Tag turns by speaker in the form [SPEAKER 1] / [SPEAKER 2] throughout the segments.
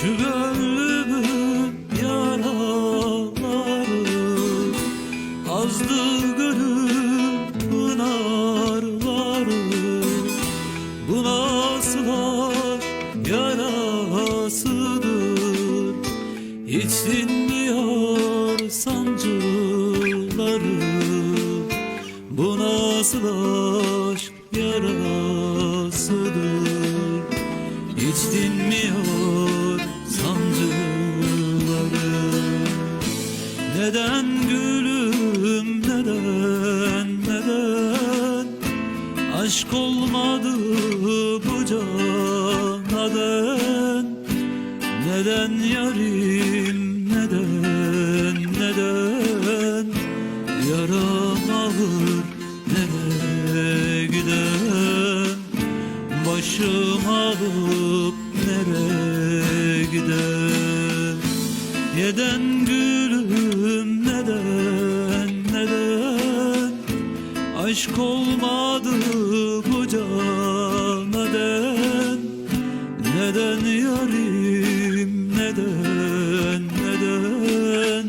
[SPEAKER 1] Şu gönlümün yaraları Azdı gönül pınarları Bu nasıl yarasıdır? Hiç dinmiyor sancıları. Bu nasıl aşk yarasıdır? Hiç dinmiyor Neden gülüm neden neden? Aşk olmadı bu cana den Neden yarim neden neden? Yaram ağır nereye giden? Başım alıp nereye gider Neden gülüm Aşk olmadı bu cana den Neden yarim neden neden?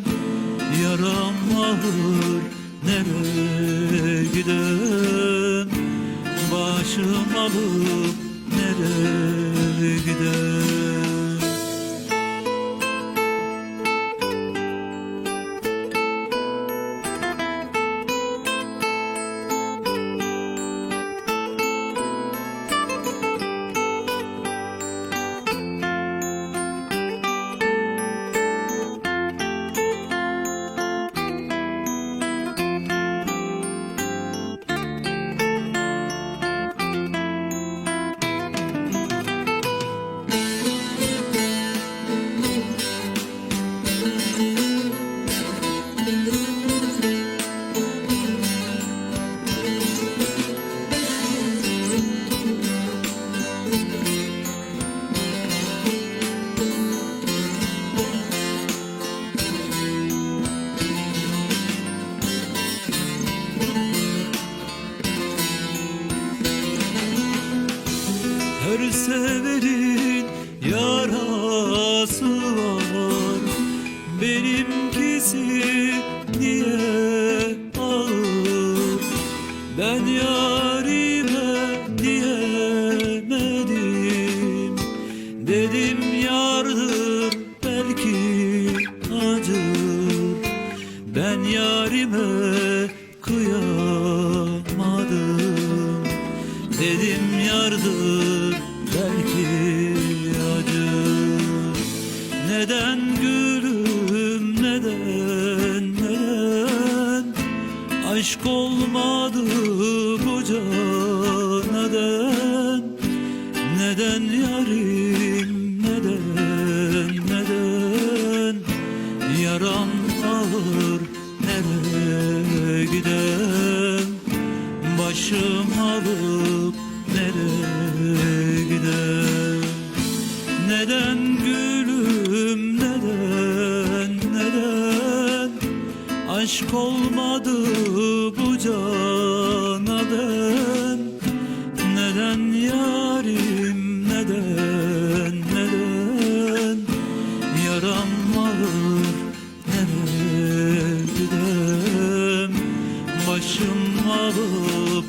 [SPEAKER 1] Yaram ağır nereye giden? Başım alıp nereye gider Her severin yarası var. Benimkisi niye ağır? Ben yarime diyemedim. Dedim yardır belki acır. Ben yarime kıyamadım. Dedim yardır Aşk olmadı bu cana den Neden yarim? Neden? Neden? Yaram ağır nereye giden? Başım alıp Aşk olmadı bu cana den Neden yarim neden neden? Yaram ağır nereye gidem Başım ağır